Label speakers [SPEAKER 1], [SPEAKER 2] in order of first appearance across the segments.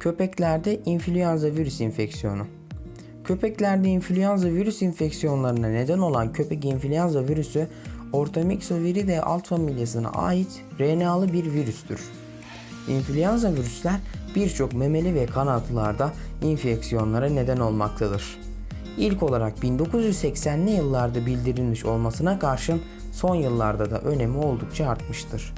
[SPEAKER 1] Köpeklerde influenza virüs infeksiyonu. Köpeklerde influenza virüs enfeksiyonlarına neden olan köpek influenza virüsü Ortomyxoviridae alt familyasına ait RNA'lı bir virüstür. İnfluenza virüsler birçok memeli ve kanatlılarda infeksiyonlara neden olmaktadır. İlk olarak 1980'li yıllarda bildirilmiş olmasına karşın son yıllarda da önemi oldukça artmıştır.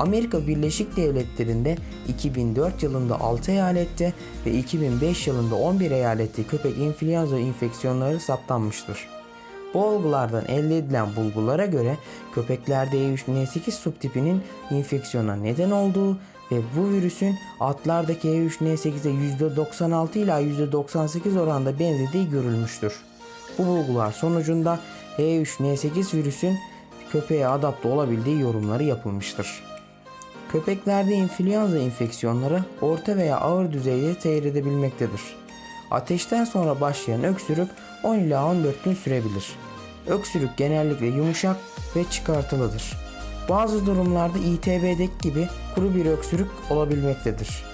[SPEAKER 1] Amerika Birleşik Devletleri'nde 2004 yılında 6 eyalette ve 2005 yılında 11 eyalette köpek influenza infeksiyonları saptanmıştır. Bu olgulardan elde edilen bulgulara göre köpeklerde E3N8 subtipinin infeksiyona neden olduğu ve bu virüsün atlardaki E3N8'e %96 ila %98 oranda benzediği görülmüştür. Bu bulgular sonucunda E3N8 virüsün köpeğe adapte olabildiği yorumları yapılmıştır. Köpeklerde influenza enfeksiyonları orta veya ağır düzeyde seyredebilmektedir. Ateşten sonra başlayan öksürük 10 ila 14 gün sürebilir. Öksürük genellikle yumuşak ve çıkartılıdır. Bazı durumlarda İTB'deki gibi kuru bir öksürük olabilmektedir.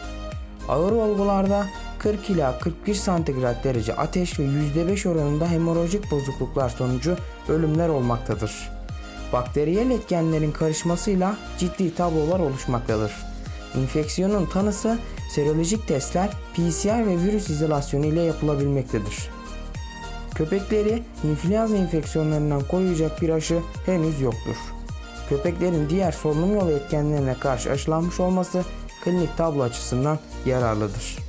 [SPEAKER 1] Ağır olgularda 40 ila 41 santigrat derece ateş ve %5 oranında hemorajik bozukluklar sonucu ölümler olmaktadır. Bakteriyel etkenlerin karışmasıyla ciddi tablolar oluşmaktadır. İnfeksiyonun tanısı serolojik testler, PCR ve virüs izolasyonu ile yapılabilmektedir. Köpekleri influenza enfeksiyonlarından koruyacak bir aşı henüz yoktur. Köpeklerin diğer solunum yolu etkenlerine karşı aşılanmış olması klinik tablo açısından yararlıdır.